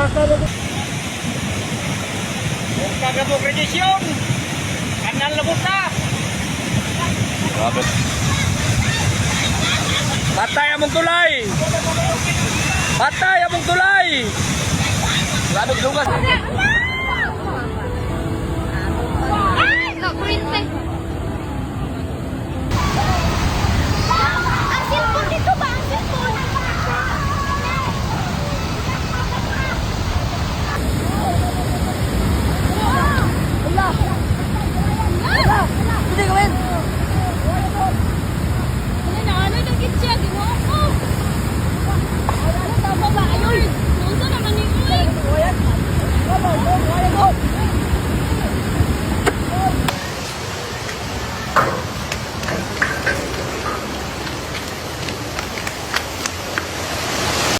Usaka na Kung kagabo kredisyon, kanal na buta. Grabe. Patay among tulay! Patay among tulay! Grabe lugas. go, go, go, go, go.